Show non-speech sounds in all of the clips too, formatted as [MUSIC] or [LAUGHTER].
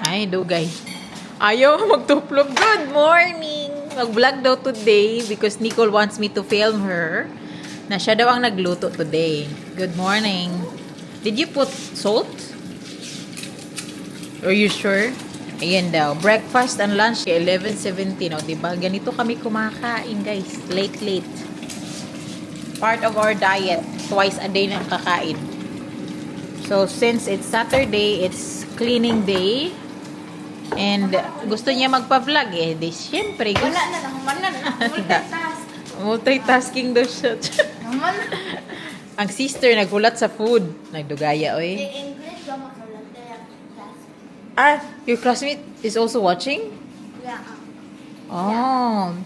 Ay, dugay. Ayaw [LAUGHS] magtuplog. Good morning! Mag-vlog daw today because Nicole wants me to film her na siya daw ang nagluto today. Good morning. Did you put salt? Are you sure? Ayan daw. Breakfast and lunch 11.17. O, diba? Ganito kami kumakain, guys. Late, late. Part of our diet. Twice a day na kakain. So, since it's Saturday, it's cleaning day. And gusto niya magpa-vlog eh. Di, syempre, gusto. Wala na lang, [LAUGHS] wala na. Multitask. Multitasking daw siya. Naman. [LAUGHS] Ang sister naghulat sa food. Nagdugaya, oy. In English? Ah, your classmate is also watching? Yeah. Oh.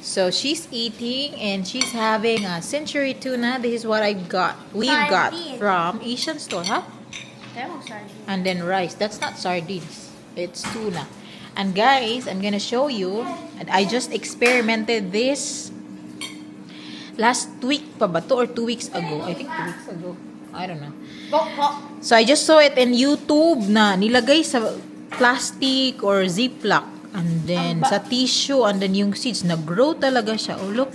So she's eating and she's having a century tuna. This is what I got. We've got from Asian store, huh? And then rice. That's not sardines. It's tuna. And guys, I'm gonna show you. And I just experimented this last week pa ba to or two weeks ago? I think two weeks ago. I don't know. So I just saw it in YouTube na nilagay sa plastic or ziplock and then sa tissue and then yung seeds nag-grow talaga siya. Oh look.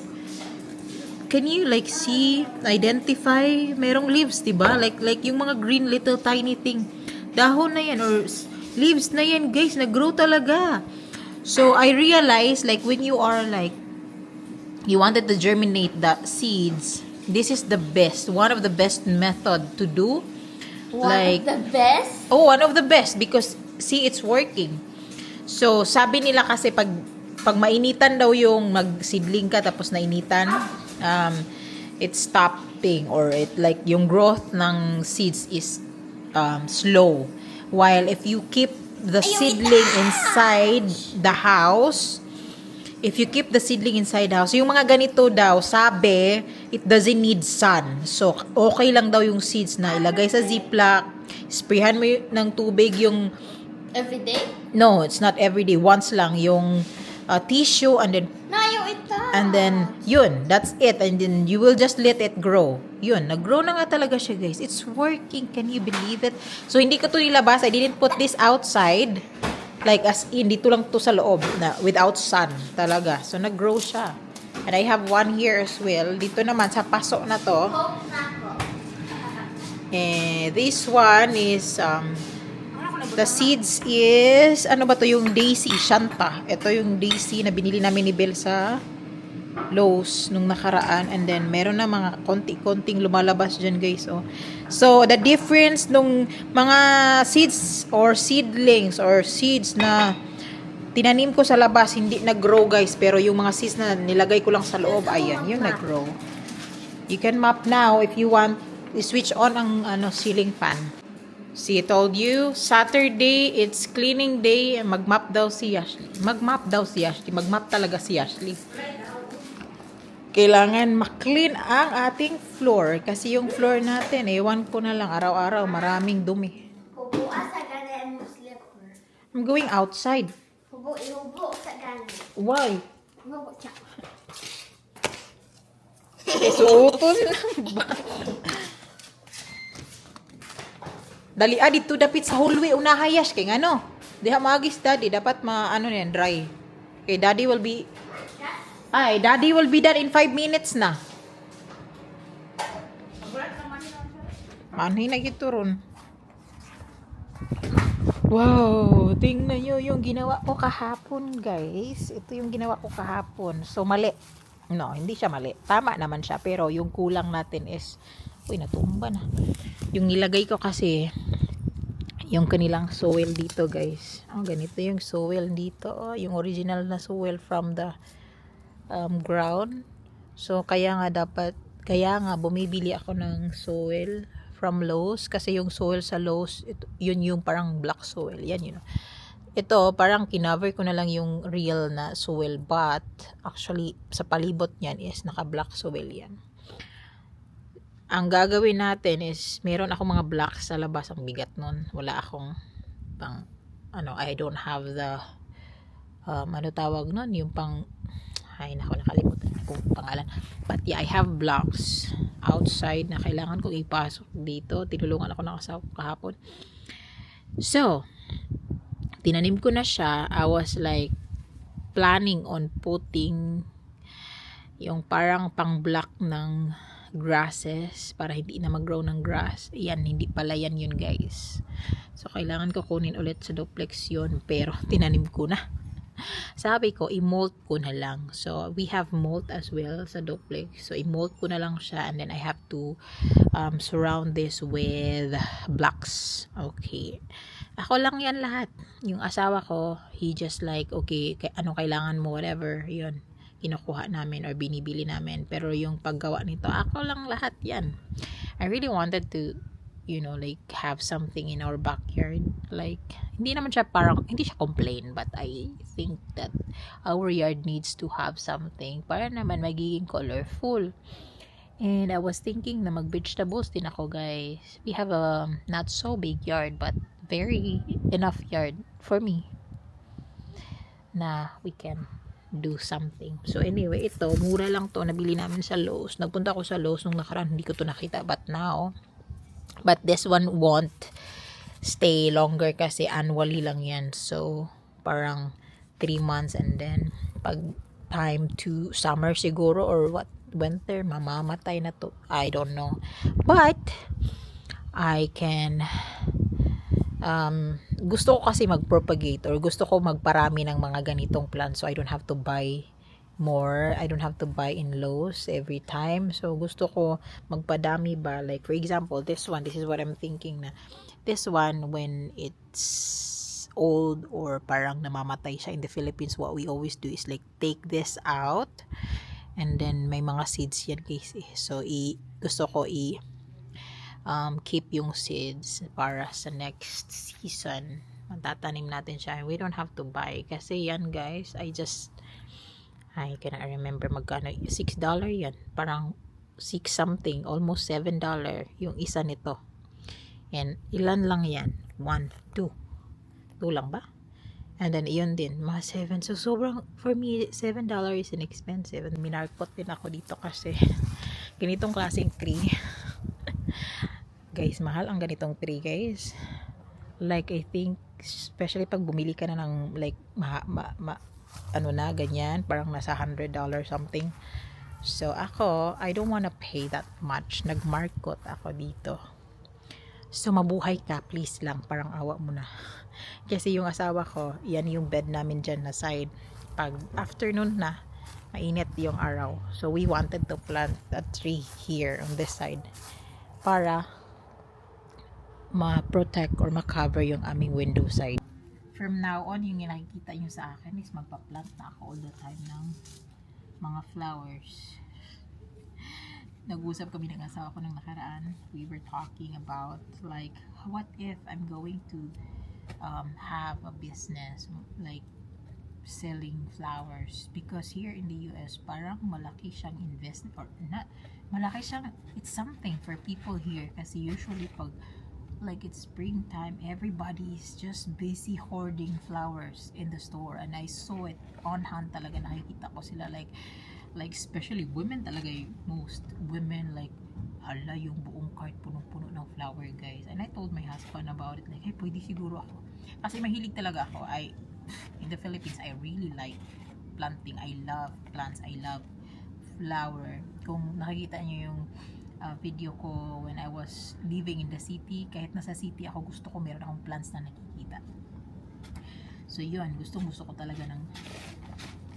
Can you like see, identify merong leaves, 'di ba? Like like yung mga green little tiny thing. Dahon na yan or leaves na yan, guys, nag-grow talaga. So I realized like when you are like you wanted to germinate the seeds, this is the best, one of the best method to do. One like of the best. Oh, one of the best because see it's working. So, sabi nila kasi pag pag mainitan daw yung magsidling ka tapos nainitan, um it's stopping or it like yung growth ng seeds is um, slow. While if you keep the seedling inside the house, if you keep the seedling inside the house, yung mga ganito daw, sabi, it doesn't need sun. So, okay lang daw yung seeds na ilagay sa ziplock, sprayhan mo y- ng tubig yung, Every day? no, it's not everyday, once lang, yung uh, tissue, and then, Na, yung ita. and then, yun, that's it. And then, you will just let it grow. Yun, nag-grow na nga talaga siya, guys. It's working. Can you believe it? So, hindi ko to nilabas. I didn't put this outside. Like, as in, dito lang to sa loob, na, without sun, talaga. So, nag-grow siya. And I have one here as well. Dito naman, sa paso na to. Eh, this one is, um, the seeds is, ano ba to yung daisy, shanta. Ito yung daisy na binili namin ni Bel sa Lowe's nung nakaraan. And then, meron na mga konti-konting lumalabas dyan, guys. Oh. So, the difference nung mga seeds or seedlings or seeds na tinanim ko sa labas, hindi nag-grow, guys. Pero yung mga seeds na nilagay ko lang sa loob, ayan, yung nag-grow. You can map now if you want. I-switch on ang ano, ceiling fan. See, I told you, Saturday, it's cleaning day. Mag-map daw si Ashley. Mag-map daw si Ashley. Mag-map talaga si Ashley. Kailangan ma-clean ang ating floor. Kasi yung floor natin, ewan ko na lang, araw-araw, maraming dumi. Slipper. I'm going outside. Why? Suoton lang ba? [LAUGHS] Dali, ah, dito dapit sa hallway, unahayas, kay ano? Diha magis, daddy, dapat ma, ano yan, dry. Okay, daddy will be, ay, daddy will be done in 5 minutes na. Manhin na gito ron. Wow, tingnan nyo yung ginawa ko kahapon, guys. Ito yung ginawa ko kahapon. So, mali. No, hindi siya mali. Tama naman siya, pero yung kulang natin is, uy, natumba na. Yung nilagay ko kasi, yung kanilang soil dito, guys. Oh, ganito yung soil dito. Oh, yung original na soil from the um, ground. So, kaya nga dapat, kaya nga bumibili ako ng soil from Lowe's kasi yung soil sa Lowe's, ito, yun yung parang black soil. Yan yun. Ito, parang kinover ko na lang yung real na soil but actually sa palibot niyan is naka-black soil yan. Ang gagawin natin is meron ako mga blocks sa labas ang bigat nun. Wala akong pang ano, I don't have the um, ano tawag nun, yung pang ay nako nakalimutan ko kung pangalan. But yeah I have blocks outside na kailangan kong ipasok dito. Tinulungan ako ng asawa kahapon. So tinanim ko na siya, I was like planning on putting yung parang pang block ng grasses para hindi na mag-grow ng grass. Yan, hindi pala yan yun guys. So, kailangan ko kunin ulit sa duplex yun. Pero, [LAUGHS] tinanim ko na. Sabi ko, i-molt ko na lang. So, we have molt as well sa duplex. So, i-molt ko na lang siya and then I have to um, surround this with blocks. Okay. Ako lang yan lahat. Yung asawa ko, he just like, okay, kay, ano kailangan mo, whatever, yun kinukuha namin or binibili namin. Pero yung paggawa nito, ako lang lahat yan. I really wanted to, you know, like have something in our backyard. Like, hindi naman siya parang, hindi siya complain, but I think that our yard needs to have something para naman magiging colorful. And I was thinking na mag-vegetables din ako, guys. We have a not so big yard, but very enough yard for me na we can do something. So anyway, ito, mura lang to. Nabili namin sa Lowe's. Nagpunta ako sa Lowe's nung nakaraan. Hindi ko to nakita. But now, but this one won't stay longer kasi annually lang yan. So, parang 3 months and then pag time to summer siguro or what winter mamamatay na to I don't know but I can um, gusto ko kasi mag-propagate or gusto ko magparami ng mga ganitong plants so I don't have to buy more. I don't have to buy in Lowe's every time. So, gusto ko magpadami ba. Like, for example, this one, this is what I'm thinking na. This one, when it's old or parang namamatay siya in the Philippines, what we always do is like, take this out. And then, may mga seeds yan guys. So, i, gusto ko i, um, keep yung seeds para sa next season. Matatanim natin siya. We don't have to buy. Kasi yan guys, I just, I cannot remember magkano. $6 yan. Parang 6 something. Almost $7 yung isa nito. And ilan lang yan? 1, 2. 2 lang ba? And then, iyon din, mga 7. So, sobrang, for me, $7 is inexpensive. And minarkot din ako dito kasi [LAUGHS] ganitong klaseng tree [LAUGHS] guys, mahal ang ganitong tree, guys. Like, I think, especially pag bumili ka na ng, like, ma, ma, ma ano na, ganyan, parang nasa $100 something. So, ako, I don't wanna pay that much. Nagmarkot ako dito. So, mabuhay ka, please lang. Parang awa mo na. [LAUGHS] Kasi yung asawa ko, yan yung bed namin dyan na side. Pag afternoon na, mainit yung araw. So, we wanted to plant a tree here on this side. Para ma-protect or ma-cover yung aming window side. From now on, yung nakikita nyo sa akin is magpa-plant na ako all the time ng mga flowers. [LAUGHS] Nag-usap kami ng asawa ko ng nakaraan. We were talking about like, what if I'm going to um, have a business like selling flowers because here in the US parang malaki siyang investment or not malaki siyang it's something for people here kasi usually pag like it's springtime everybody's just busy hoarding flowers in the store. And I saw it on hand talaga nakikita ko sila like like especially women talaga yung most women like hala yung buong cart punong-puno ng flower guys. And I told my husband about it like hey pwede siguro ako. Kasi mahilig talaga ako. I in the Philippines I really like planting. I love plants. I love flower. Kung nakikita niyo yung uh, video ko when I was living in the city. Kahit nasa city ako gusto ko meron akong plants na nakikita. So yun. Gusto gusto ko talaga ng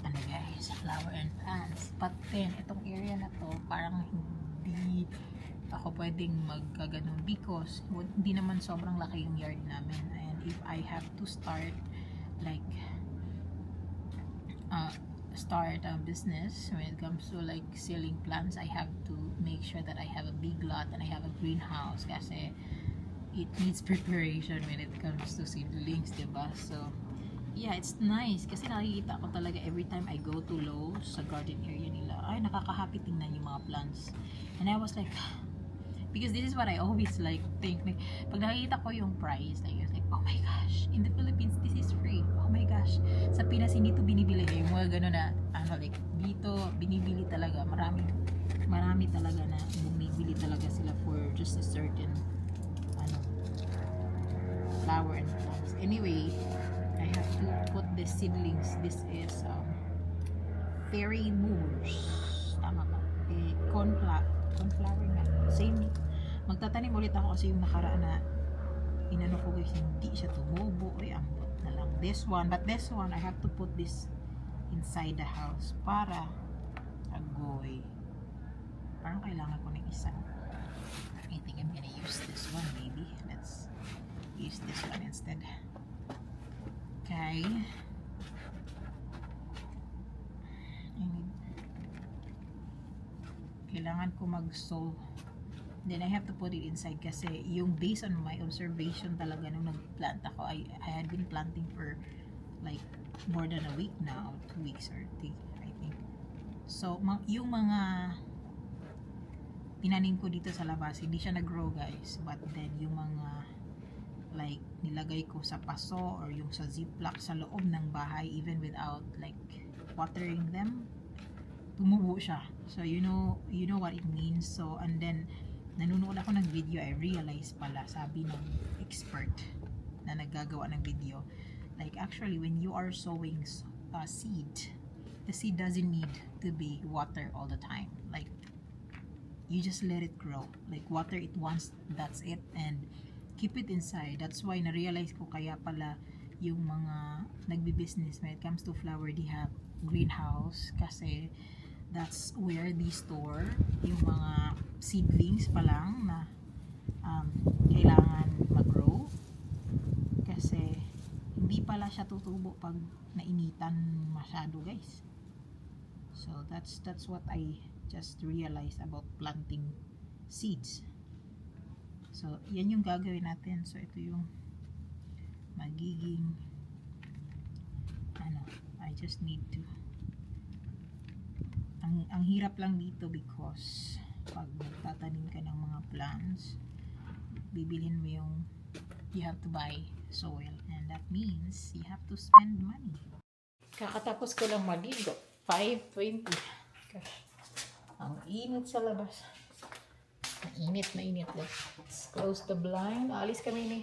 ano guys flower and plants. But then itong area na to parang hindi ako pwedeng magkaganon because hindi naman sobrang laki yung yard namin. And if I have to start like uh, start a business when it comes to like selling plants I have to make sure that I have a big lot and I have a greenhouse kasi it needs [LAUGHS] preparation when it comes to seedlings diba so yeah it's nice kasi nakikita ko talaga every time I go to Lowe's sa garden area nila ay nakakahappy tingnan yung mga plants. And I was like because this is what I always like think like, pag nakikita ko yung price like, I was like oh my gosh in the Philippines this is free oh my gosh sa Pinas hindi to binibili yung mga gano'n na ano like dito binibili talaga marami marami talaga na bumibili talaga sila for just a certain ano flower and plants anyway I this seedlings. This is um, fairy moors. Tama ba? Eh, cornflower. Cornflower nga. Same. Magtatanim ulit ako kasi yung nakaraan na inano ko guys, hindi siya tumubo. Ay, ambot na lang. This one. But this one, I have to put this inside the house para agoy. Parang kailangan ko ng isa. I think I'm gonna use this one maybe. Let's use this one instead. Okay. I need kailangan ko mag-sow then I have to put it inside kasi yung based on my observation talaga nung nag-plant ako I, I had been planting for like more than a week now two weeks or three I think. So yung mga tinanim ko dito sa labas hindi siya nag-grow guys but then yung mga like nilagay ko sa paso or yung sa ziplock sa loob ng bahay even without like watering them tumubo siya. So you know you know what it means. So and then nanonood ako ng video. I realize pala sabi ng expert na naggagawa ng video like actually when you are sowing uh, seed the seed doesn't need to be water all the time. Like you just let it grow. Like water it once that's it. And keep it inside. That's why na-realize ko kaya pala yung mga nagbi-business when it comes to flower they have greenhouse. Kasi that's where they store yung mga seedlings pa lang na um, kailangan mag-grow. Kasi hindi pala siya tutubo pag nainitan masyado guys. So that's that's what I just realized about planting seeds. So yan yung gagawin natin. So ito yung magiging ano I just need to ang, ang hirap lang dito because pag nagtatanim ka ng mga plants bibilhin mo yung you have to buy soil and that means you have to spend money. Kakatapos ko lang maligo. 5.20 gosh. Ang init sa labas. Ang init na init let's close the blind. Alis kami ni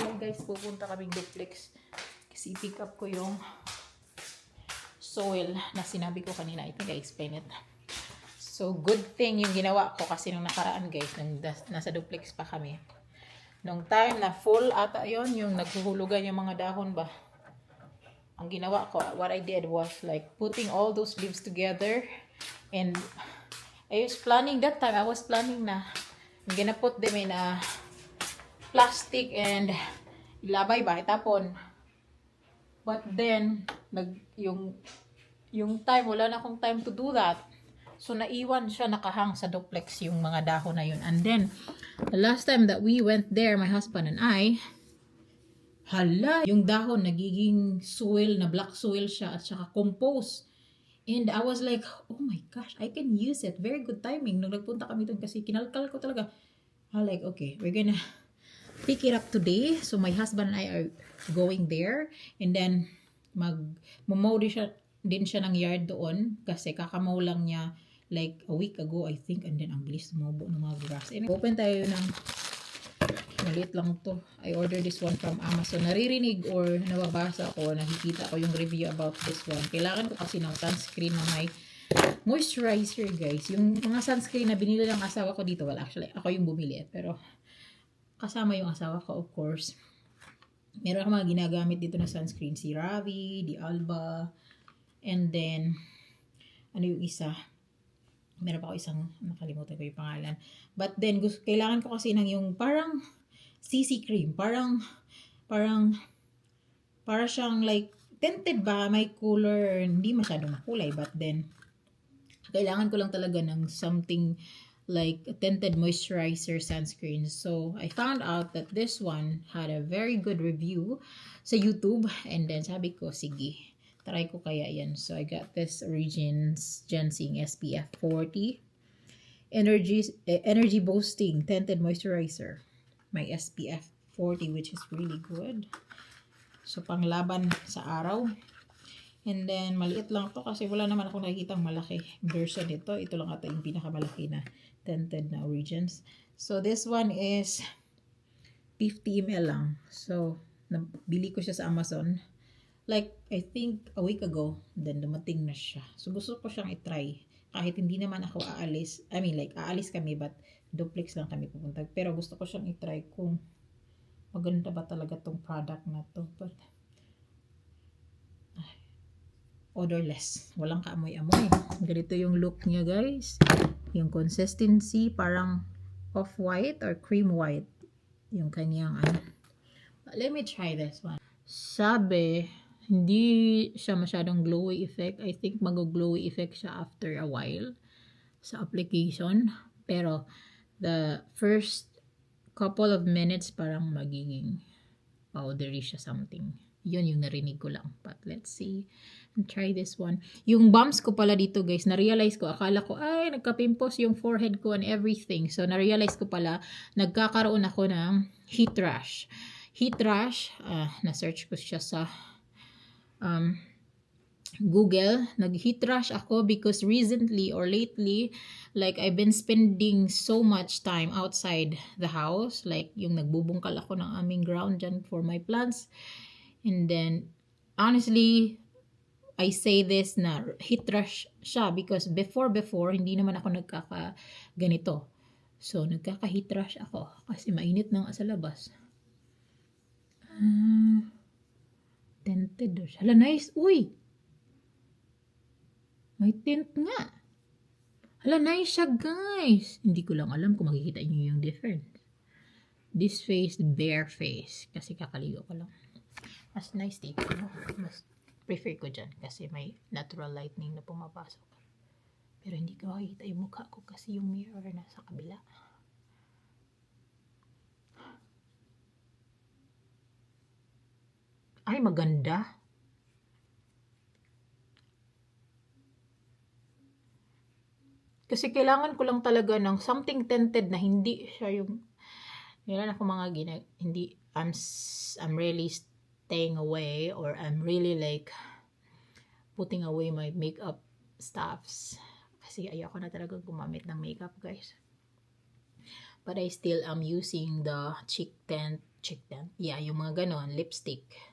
Well, guys. Pupunta kaming duplex. Kasi pick up ko yung soil na sinabi ko kanina. I think I explained it. So, good thing yung ginawa ko kasi nung nakaraan guys, nung nasa duplex pa kami. Nung time na full ata yon yung naghuhulugan yung mga dahon ba. Ang ginawa ko, what I did was like putting all those leaves together and I was planning that time, I was planning na I'm gonna put them in a plastic and ilabay ba, itapon. But then, nag, yung, yung time, wala na akong time to do that. So, naiwan siya nakahang sa duplex yung mga dahon na yun. And then, the last time that we went there, my husband and I, hala, yung dahon nagiging soil, na black soil siya at saka compost. And I was like, oh my gosh, I can use it. Very good timing. Nung nagpunta kami doon kasi kinalkal ko talaga. I like, okay, we're gonna pick it up today. So my husband and I are going there and then mag mumow din siya din siya ng yard doon kasi kakamow lang niya like a week ago I think and then ang bilis tumubo ng mga grass. And open tayo ng maliit lang to. I ordered this one from Amazon. Naririnig or nababasa ko, nakikita ko yung review about this one. Kailangan ko kasi ng sunscreen na may moisturizer guys. Yung mga sunscreen na binili ng asawa ko dito, well actually ako yung bumili eh, pero kasama yung asawa ko, of course. Meron ako mga ginagamit dito na sunscreen. Si Ravi, Di Alba, and then, ano yung isa? Meron pa ako isang, nakalimutan ko yung pangalan. But then, gusto, kailangan ko kasi ng yung parang CC cream. Parang, parang, para siyang like, tinted ba? May color, hindi masyadong makulay. But then, kailangan ko lang talaga ng something like tinted moisturizer sunscreen. So, I found out that this one had a very good review sa YouTube. And then, sabi ko, sige, try ko kaya yan. So, I got this Origins Ginseng SPF 40. Energy, eh, energy boosting tinted moisturizer. My SPF 40, which is really good. So, panglaban sa araw. And then, maliit lang to kasi wala naman akong nakikita malaki version nito. Ito lang ata yung pinakamalaki na tinted na origins. So, this one is 50 ml lang. So, nabili ko siya sa Amazon. Like, I think a week ago, then dumating na siya. So, gusto ko siyang itry. Kahit hindi naman ako aalis, I mean, like, aalis kami, but duplex lang kami pupunta. Pero gusto ko siyang itry kung maganda ba talaga tong product na to. But, odorless. Walang kaamoy-amoy. Ganito yung look niya, guys. Yung consistency, parang off-white or cream white. Yung kanyang, ano. Let me try this one. Sabi, hindi siya masyadong glowy effect. I think mag-glowy effect siya after a while sa application. Pero, the first couple of minutes parang magiging powdery siya something. Yun yung narinig ko lang. But let's see. And try this one. Yung bumps ko pala dito guys, na-realize ko, akala ko, ay, nagka-pimples yung forehead ko and everything. So, na-realize ko pala, nagkakaroon ako ng heat rash. Heat rash, ah, na-search ko siya sa um, Google. Nag-heat rash ako because recently or lately, like I've been spending so much time outside the house. Like yung nagbubungkal ako ng aming ground dyan for my plants. And then, honestly, I say this na heat rash siya because before before hindi naman ako nagkaka ganito. So nagkaka heat rash ako kasi mainit na nga sa labas. Ah, daw siya. Hala, nice. Uy! May tint nga. Hala, nice siya, guys. Hindi ko lang alam kung makikita niyo yung difference. This face, bare face. Kasi kakaligo ko lang. Mas nice dito. No? Mas prefer ko dyan kasi may natural lightning na pumapasok. Pero hindi ko makikita yung mukha ko kasi yung mirror nasa kabila. Ay, maganda. Kasi kailangan ko lang talaga ng something tinted na hindi siya yung meron ako mga gina hindi I'm I'm really staying away or I'm really like putting away my makeup stuffs. Kasi ayoko na talaga gumamit ng makeup guys. But I still am using the cheek tint cheek tint? Yeah yung mga ganon lipstick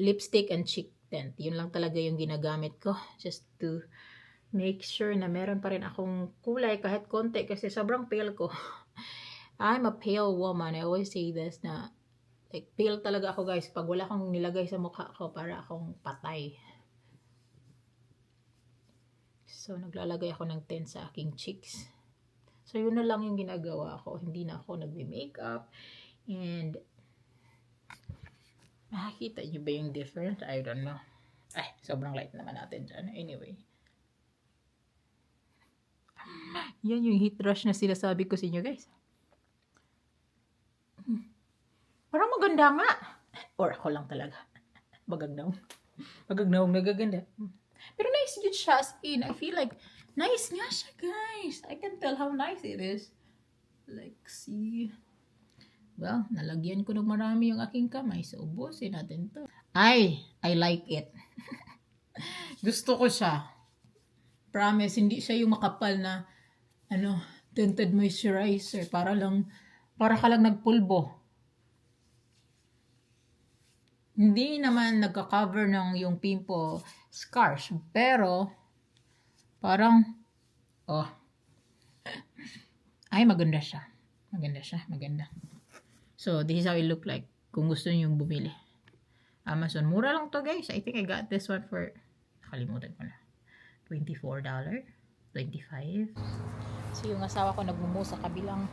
lipstick and cheek tint yun lang talaga yung ginagamit ko just to make sure na meron pa rin akong kulay kahit konti kasi sobrang pale ko. [LAUGHS] I'm a pale woman. I always say this na like pale talaga ako guys pag wala akong nilagay sa mukha ko para akong patay. So naglalagay ako ng tint sa aking cheeks. So yun na lang yung ginagawa ko. Hindi na ako nagbe-makeup and Makikita niyo ba yung difference? I don't know. Ay, sobrang light naman natin dyan. Anyway. Yan yung heat rush na sinasabi ko sa inyo, guys. Parang maganda nga. Or ako lang talaga. Bagagnaw. Bagagnaw, nagaganda. Pero nice yun siya as in. I feel like, nice nga siya, guys. I can tell how nice it is. Like, see. Well, nalagyan ko ng marami yung aking kamay. So, ubusin natin to. Ay, I like it. [LAUGHS] Gusto ko siya. Promise, hindi siya yung makapal na ano, tinted moisturizer para lang para ka lang nagpulbo. Hindi naman nagka-cover ng yung pimple scars, pero parang oh. [LAUGHS] Ay, maganda siya. Maganda siya, maganda. So, this is how it look like kung gusto niyo yung bumili. Amazon. Mura lang to guys. I think I got this one for, nakalimutan ko na. $24? 25 So, yung asawa ko nagmumu sa kabilang,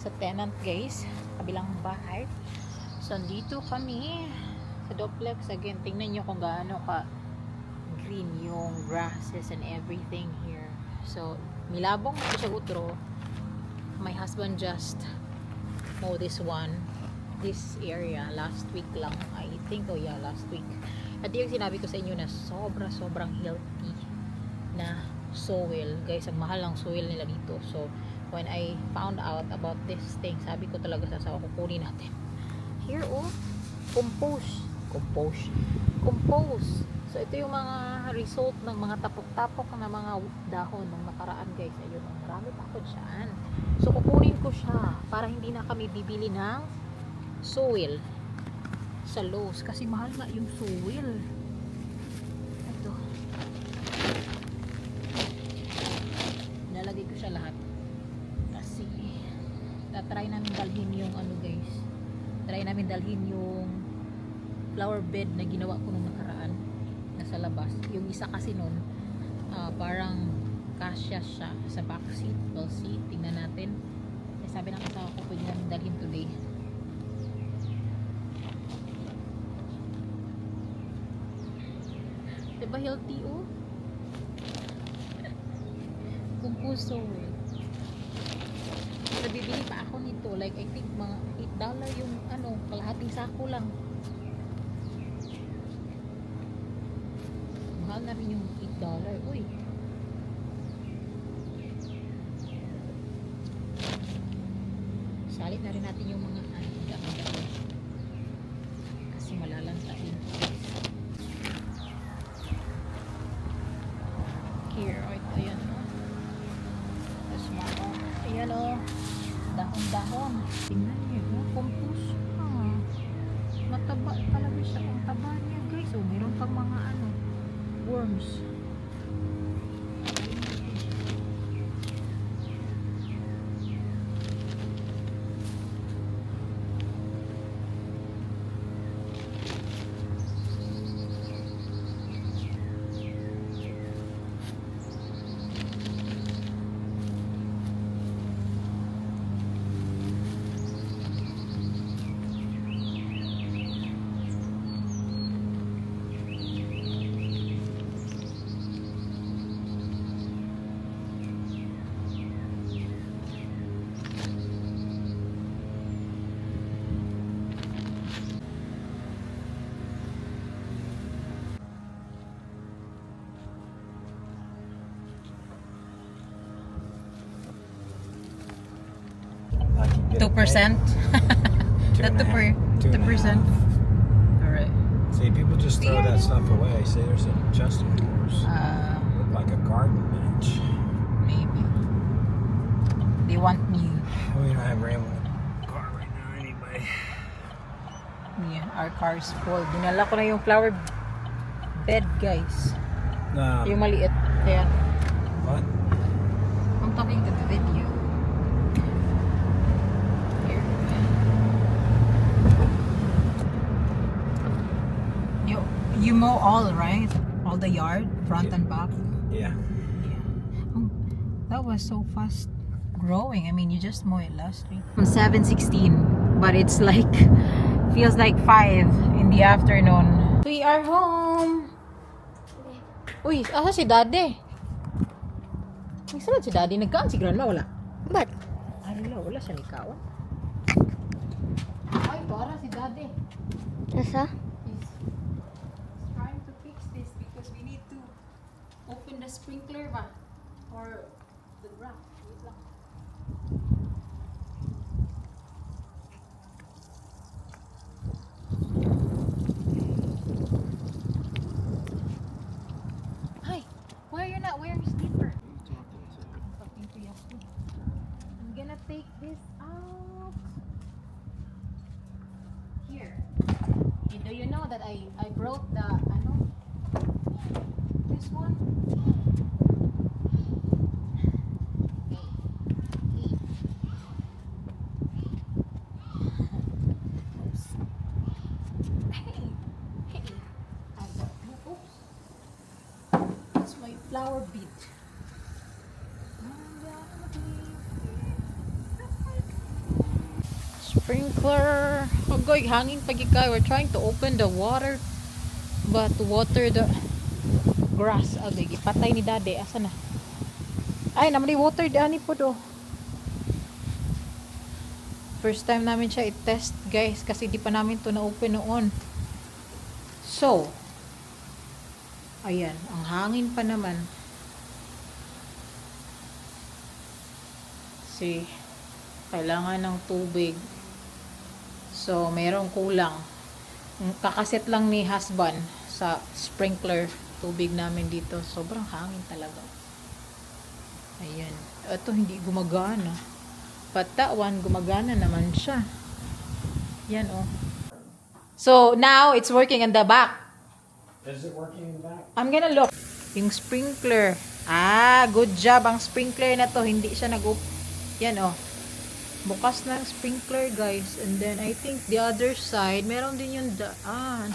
sa tenant guys, kabilang bahay. So, dito kami sa duplex. Again, tingnan nyo kung gaano ka green yung grasses and everything here. So, milabong siya utro. My husband just mow this one this area last week lang I think oh yeah last week. At yung sinabi ko sa inyo na sobra sobrang healthy na soil. Guys ang mahal ng soil nila dito. So when I found out about this thing sabi ko talaga sa asawa ko kunin natin. Here oh compose compose compose so ito yung mga result ng mga tapok-tapok na mga dahon ng nakaraan guys ayun oh, marami pa ako dyan so kukunin ko siya para hindi na kami bibili ng soil sa Lowe's kasi mahal nga yung soil. Ito. Nalagay ko siya lahat. Kasi tatry namin dalhin yung ano guys. Try namin dalhin yung flower bed na ginawa ko nung nakaraan nasa labas. Yung isa kasi nun ah, parang kasya siya sa back seat. We'll see. Tingnan natin. Kaya sabi ng asawa ko pwede namin dalhin today. Diba healthy oh? [LAUGHS] Kung puso eh. Nabibili pa ako nito. Like I think mga 8 dollar yung ano, kalahating sako lang. Mahal na rin yung 8 dollar. Uy. Salit na rin natin yung mga I can get 2%? it paid. Two Not and a 2 per, two a 2%. half. Alright. See, people just throw that stuff away. See, there's an adjusting doors. Uh, Look like a garden bench. maybe. They want me. We don't have the car right now anyway. Yeah, our car is full. Dinala ko na yung flower bed, guys. Um, Yung maliit. Ayan. what? I'm talking to the video. Here. You, you mow all, right? All the yard, front Yeah. and back? Yeah. Oh, that was so fast growing. I mean, you just mow it last week. From 7.16, but it's like, [LAUGHS] feels like 5 in the afternoon. We are home! Uy, asa si daddy? Ay, saan si daddy? Nagkaan si grandma? Wala. Ba't? Ay, wala. Wala siya nikawan. Ay, para si daddy. Nasa? He's trying to fix this because we need to open the sprinkler ba? Or the ground. Wait. Hi, why are you not wearing slipper? I'm talking to Yaku. I'm gonna take this out. Here. Y- Do you know that I I brought the ano? This one? Okay. Oops. Hey. Hey. I got oops. That's my flower bead. Sprinkler. Agoy, hangin pag ikaw. We're trying to open the water. But water the grass. Agay, ipatay ni daddy. Asa na? Ay, naman water di ani po do. First time namin siya i-test guys kasi di pa namin to na-open noon. So, ayan, ang hangin pa naman. See, kailangan ng tubig. So, merong kulang. Mm, Kakaset lang ni husband sa sprinkler tubig namin dito. Sobrang hangin talaga. Ayan. Ito hindi gumagana. One, gumagana naman siya. Yan oh. So now it's working in the back. Is it working in the back? I'm gonna look. Yung sprinkler. Ah, good job. Ang sprinkler na to, hindi siya nag Yan oh. Bukas na ang sprinkler, guys. And then, I think the other side, meron din yung daan.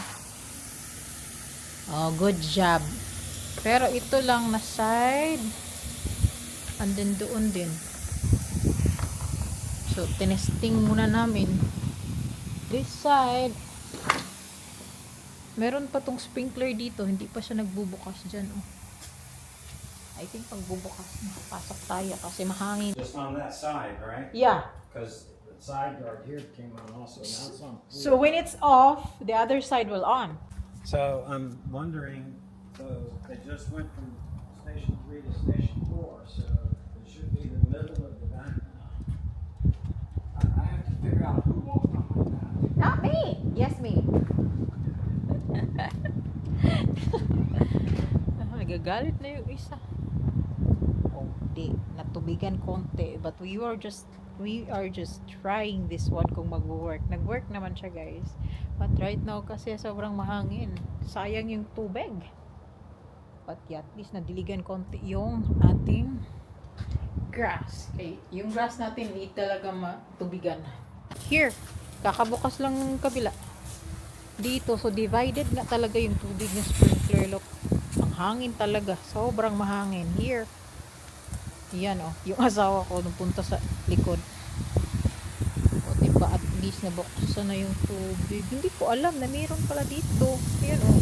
Oh, good job. Pero ito lang na side. And then doon din. So, tinesting muna namin. This side. Meron pa tong sprinkler dito. Hindi pa siya nagbubukas dyan. Oh. I think pagbubukas, makapasok tayo kasi mahangin. Just on that side, right? Yeah. Because the side guard here came on also. Now it's on. So when it's off, the other side will on. So I'm wondering, so they just went from station three to station four, so it should be the middle of the back now. I, I have to figure out who walked on my back. Not me. Yes, me. Ah, nagagalit na yung isa. Oh, di. Natubigan konti. But we were just, we are just trying this one kung mag-work. Nag-work naman siya, guys. But right now, kasi sobrang mahangin. Sayang yung tubig. But yeah, at least nadiligan konti yung ating grass. Okay, yung grass natin, hindi talaga matubigan. Here, kakabukas lang yung kabila. Dito, so divided nga talaga yung tubig ng sprinkler look. Ang hangin talaga, sobrang mahangin. Here, yan oh, yung asawa ko nung punta sa likod. O, diba, at least nabuksan na yung tubig. Hindi ko alam na mayroon pala dito. Yan oh.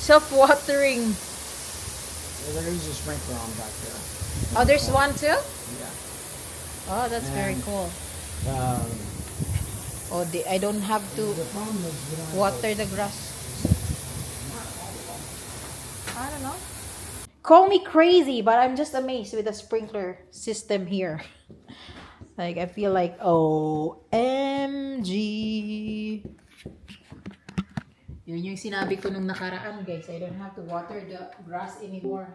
Self-watering. Well, there is a sprinkler on back there. Oh, there's one too? Yeah. Oh, that's very And- cool. Um, Oh, the, I don't have to water the grass. I don't know. Call me crazy, but I'm just amazed with the sprinkler system here. [LAUGHS] like I feel like OMG. Yun yung sinabi ko nung nakaraan, guys. I don't have to water the grass anymore.